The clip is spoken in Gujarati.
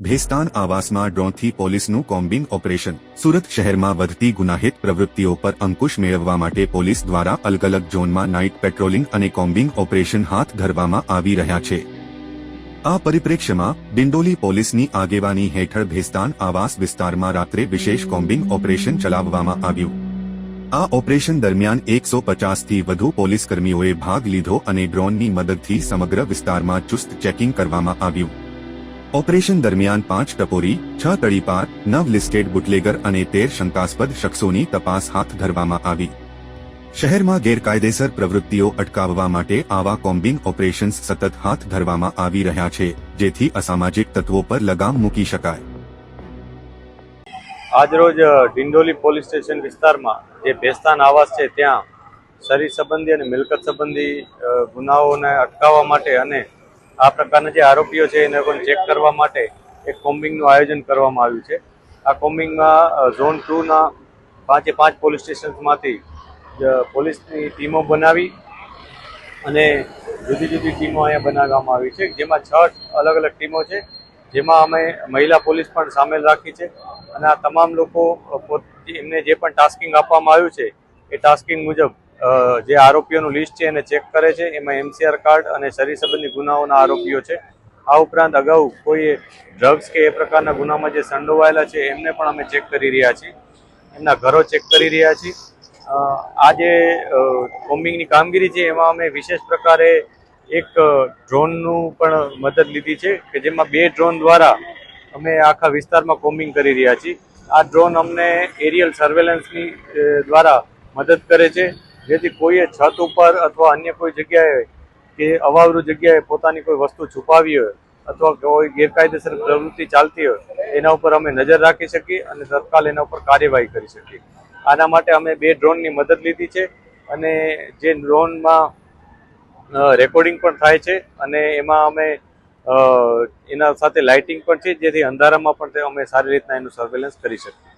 ભેસ્તાન આવાસમાં ડ્રોનથી પોલીસનું કોમ્બિંગ ઓપરેશન. સુરત શહેરમાં વધતી ગુનાહિત પ્રવૃત્તિઓ પર અંકુશ મેળવવા માટે પોલીસ દ્વારા અલગ અલગ ઝોનમાં નાઇટ પેટ્રોલિંગ અને કોમ્બિંગ ઓપરેશન હાથ ધરવામાં આવી રહ્યા છે. આ પરિપ્રેક્ષ્યમાં, ડિંડોલી પોલીસની આગેવાની હેઠળ ભેસ્તાન આવાસ વિસ્તારમાં રાત્રે વિશેષ કોમ્બિંગ ઓપરેશન ચલાવવામાં આવ્યું. આ ઓપરેશન દરમિયાન એકસો પચાસથી વધુ પોલીસકર્મીઓએ ભાગ લીધો અને ડ્રોનની મદદથી સમગ્ર વિસ્તારમાં ચુસ્ત ચેકિંગ કરવામાં આવ્યું. ઓપરેશન દરમિયાન પાંચ ટપોરી, છ તળીપાર નવ લિસ્ટેડ બુટલેગર અને તેર શંકાસ્પદ શખ્સોની તપાસ હાથ ધરવામાં આવી. શહેરમાં ગેરકાયદેસર પ્રવૃત્તિઓ અટકાવવા માટે આવા કોમ્બિંગ ઓપરેશન્સ સતત હાથ ધરવામાં આવી રહ્યા છે, જેથી અસામાજિક તત્વો પર લગામ મૂકી શકાય. આજરોજ ડિંડોલી પોલીસ સ્ટેશન વિસ્તારમાં જે ભેસ્તાન આવાસ છે, ત્યાં શરીર સંબંધી અને મિલકત સંબંધી ગુનાઓને અટકાવવા માટે અને આ પ્રકારના જે આરોપીઓ છે, એને પણ ચેક કરવા માટે એક કોમ્બિંગનું આયોજન કરવામાં આવ્યું છે. આ કોમ્બિંગમાં ઝોન ટુના પાંચે પાંચ પોલીસ સ્ટેશન્સમાંથી પોલીસની ટીમો બનાવી અને જુદી જુદી ટીમો અહીંયા બનાવવામાં આવી છે. જેમાં છ અલગ અલગ ટીમો છે. જેમાં અમે મહિલા પોલીસ પણ સામેલ રાખી છે અને આ તમામ લોકો એમને જે પણ ટાસ્કિંગ આપવામાં આવ્યું છે, એ ટાસ્કિંગ મુજબ જે આરોપીઓનું લિસ્ટ છે એને ચેક કરે છે. એમાં એમસીઆર કાર્ડ અને શરીર સંબંધી ગુનાઓના આરોપીઓ છે. આ ઉપરાંત અગાઉ કોઈ ડ્રગ્સ કે એ પ્રકારના ગુનામાં જે સંડોવાયેલા છે, એમને પણ અમે ચેક કરી રહ્યા છીએ. એમના ઘરો ચેક કરી રહ્યા છીએ. આ જે કોમ્બિંગની કામગીરી છે, એમાં અમે વિશેષ પ્રકારે એક ડ્રોનનું પણ મદદ લીધી છે કે જેમાં બે ડ્રોન દ્વારા અમે આખા વિસ્તારમાં કોમ્બિંગ કરી રહ્યા છીએ. આ ડ્રોન અમને એરિયલ સર્વેલન્સની દ્વારા મદદ કરે છે. જેથી કોઈએ છત ઉપર અથવા અન્ય કોઈ જગ્યાએ કે અવાવરૂ જગ્યાએ પોતાની કોઈ વસ્તુ છુપાવી હોય અથવા કોઈ ગેરકાયદેસર પ્રવૃત્તિ ચાલતી હોય, એના ઉપર અમે નજર રાખી શકીએ અને તત્કાલ એના ઉપર કાર્યવાહી કરી શકીએ. આના માટે અમે બે ડ્રોનની મદદ લીધી છે અને જે ડ્રોનમાં રેકોર્ડિંગ પણ થાય છે અને એમાં અમે એના સાથે લાઇટિંગ પણ છે જેથી અંધારામાં પણ અમે સારી રીતના એનું સર્વેલન્સ કરી શકીએ.